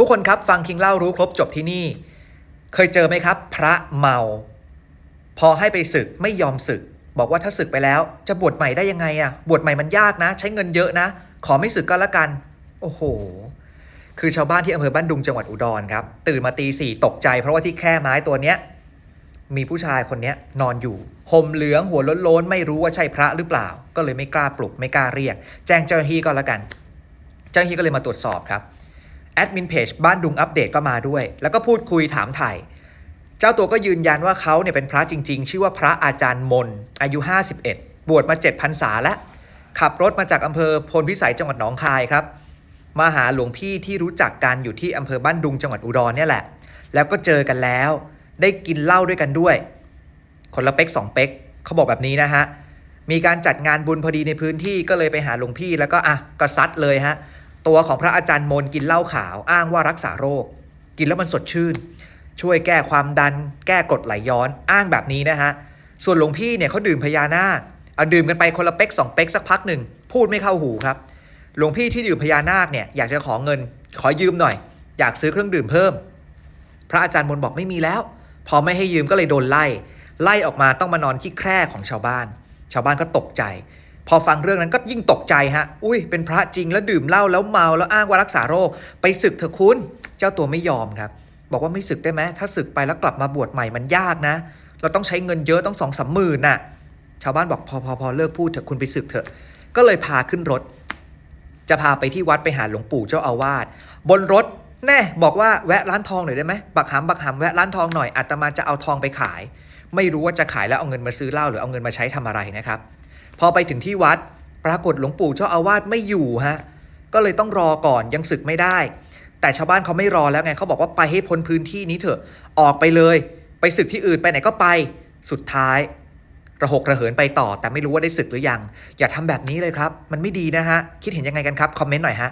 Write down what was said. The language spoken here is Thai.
ทุกคนครับฟังคิงเล่ารู้ครบจบที่นี่ เคยเจอไหมครับ พระเมา พอให้ไปศึกไม่ยอมศึก บอกว่าถ้าศึกไปแล้วจะบวชใหม่ได้ยังไงอะบวชใหม่มันยากนะ ใช้เงินเยอะนะ ขอไม่ศึกก็แล้วกัน โอ้โห คือชาวบ้านที่อำเภอบ้านดุงจังหวัดอุดรครับ ตื่นมาตีสี่ตกใจ เพราะว่าที่แคร่ไม้ตัวเนี้ยมีผู้ชายคนเนี้ยนอนอยู่ห่มเหลืองหัวล้นๆ ไม่รู้ว่าใช่พระหรือเปล่า ก็เลยไม่กล้าปลุกไม่กล้าเรียก แจ้งเจ้าหน้าที่ก็แล้วกัน เจ้าหน้าที่ก็เลยมาตรวจสอบครับ แอดมินเพจบ้านดุงอัปเดตก็มาด้วย แล้วก็พูดคุยถามไถ่เจ้าตัวก็ยืนยันว่าเขาเนี่ยเป็นพระจริง ๆ ชื่อว่าพระอาจารย์มน อายุ 51 บวชมา7พรรษาแล้ว ขับรถมาจากอำเภอพลพิสัยจังหวัดหนองคายครับ มาหาหลวงพี่ที่รู้จักกันอยู่ที่อำเภอบ้านดุงจังหวัดอุดรเนี่ยแหละ แล้วก็เจอกันแล้ว ได้กินเหล้าด้วยกันด้วย คนละเป๊กสองเป๊กเขาบอกแบบนี้นะฮะมีการจัดงานบุญพอดีในพื้นที่ก็เลยไปหาหลวงพี่แล้วก็อะก็ซัดเลยฮะ ตัวของพระอาจารย์มนกินเหล้าขาวอ้างว่ารักษาโรค กินแล้วมันสดชื่น ช่วยแก้ความดัน แก้กรดไหลย้อนอ้างแบบนี้นะฮะส่วนหลวงพี่เนี่ยเขาดื่มพญานาคเอาดื่มกันไปคนละเป๊กสองเป๊กสักพักหนึ่งพูดไม่เข้าหูครับ หลวงพี่ที่ดื่มพญานาคเนี่ยอยากจะขอเงิน ขอยืมหน่อย อยากซื้อเครื่องดื่มเพิ่ม พระอาจารย์มนบอกไม่มีแล้ว พอไม่ให้ยืมก็เลยโดนไล่ ไล่ออกมาต้องมานอนที่แคร่ของชาวบ้าน ชาวบ้านก็ตกใจ พอฟังเรื่องนั้นก็ยิ่งตกใจฮะ อุ้ยเป็นพระจริงแล้วดื่มเหล้าแล้วเมาแล้วอ้างว่ารักษาโรค ไปศึกเถอะคุณ เจ้าตัวไม่ยอมครับ บอกว่าไม่ศึกได้ไหมถ้าศึกไปแล้วกลับมาบวชใหม่มันยากนะ เราต้องใช้เงินเยอะต้องสองสามหมื่นน่ะ ชาวบ้านบอกพอพอพอเลิกพูดเถอะคุณไปศึกเถอะ ก็เลยพาขึ้นรถ จะพาไปที่วัดไปหาหลวงปู่เจ้าอาวาส บนรถแน่บอกว่าแวะร้านทองหน่อยได้ไหมบักหำบักหำแวะร้านทองหน่อยอาตมาจะเอาทองไปขาย ไม่รู้ว่าจะขายแล้วเอาเงินมาซื้อเหล้าหรือเอาเงินมาใช้ทำอะไรนะครับ พอไปถึงที่วัด ปรากฏหลวงปู่เจ้าอาวาสไม่อยู่ฮะก็เลยต้องรอก่อนยังศึกไม่ได้ แต่ชาวบ้านเขาไม่รอแล้วไงเขาบอกว่าไปให้พ้นพื้นที่นี้เถอะออกไปเลย ไปศึกที่อื่นไปไหนก็ไปสุดท้ายระหกระเหินไปต่อ แต่ไม่รู้ว่าได้ศึกหรือยัง อย่าทำแบบนี้เลยครับ มันไม่ดีนะฮะ คิดเห็นยังไงกันครับ คอมเมนต์หน่อยฮะ